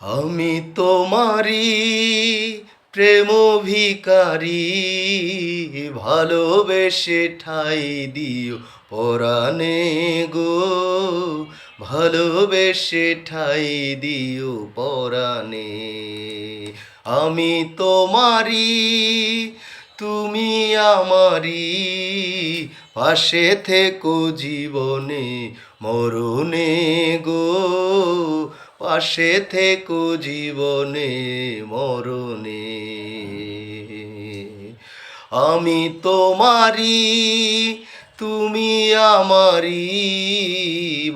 আমি তোমারি প্রেম ভিকারি ভালোবেসে ঠাই দিও পরাণে গো, ভালোবেসে ঠাই দিও পরাণে। আমি তোমারি তুমি আমারি পাশে থেকো জীবনে মরণে গো। পাশে থেকো জীবনে, মরণে। আমি তোমারি তুমি আমারি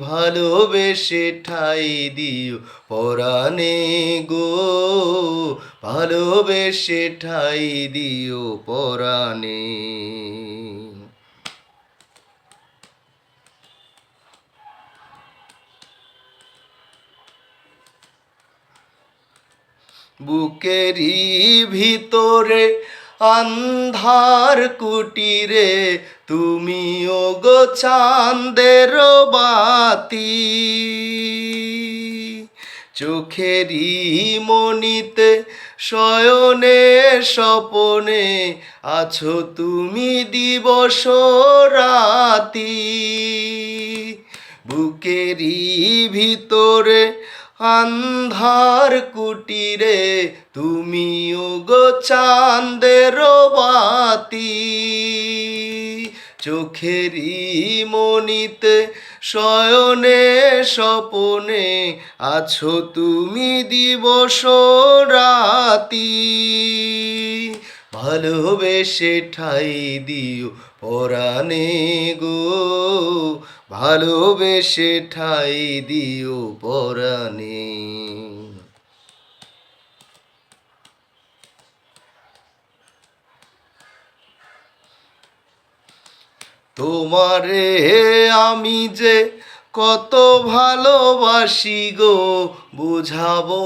ভালোবেসে ঠাই দিও পরাণে গো। ভালোবেসে ঠাই দিও পরাণে। বুকেরই ভিতরে আন্ধার কুটিরে তুমি গো চাঁদের বাতি। চোখেরই মনিতে শয়নে স্বপনে আছো তুমি দিবস রাতি। বুকেরই ভিতরে আন্ধার কুটিরে তুমি গো চাঁদের বাতি। চোখেরই মনিতে শয়নে স্বপনে আছো তুমি দিবস রাতি। ভালোবেসে ঠাই দিও পরাণে গো। ভালোবেসে ঠাই দিও পরাণে। তোমারে আমি যে কত ভালোবাসি গো, বুঝাবো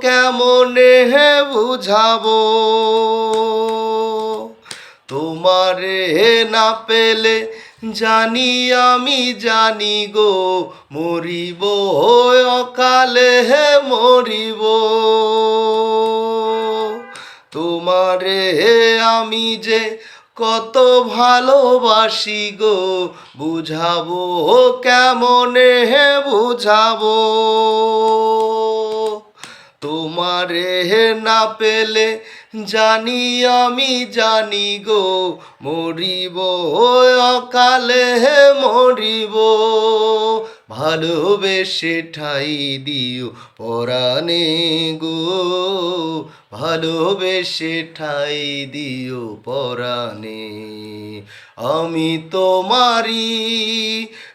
কেমনে হে বুঝাবো? তোমারে না পেলে জানি আমি জানি গো, মরিব অকালে হে মরিব। তোমারে আমি যে কত ভালোবাসি গো, বুঝাবো কেমনে হে বুঝাবো? তোমারে না পেলে জানি আমি জানি গো, মরিব, অকালে মরিব। ভালোবেসে ঠাই দিও পরাণে গো, ভালোবেসে ঠাই দিও পরাণে। আমি তোমারি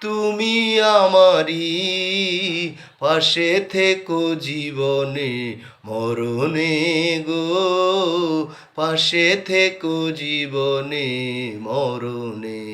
তুমি আমারি পাশে থেকো জীবনে মরণে গো পাশে থেকো জীবনে মরণে।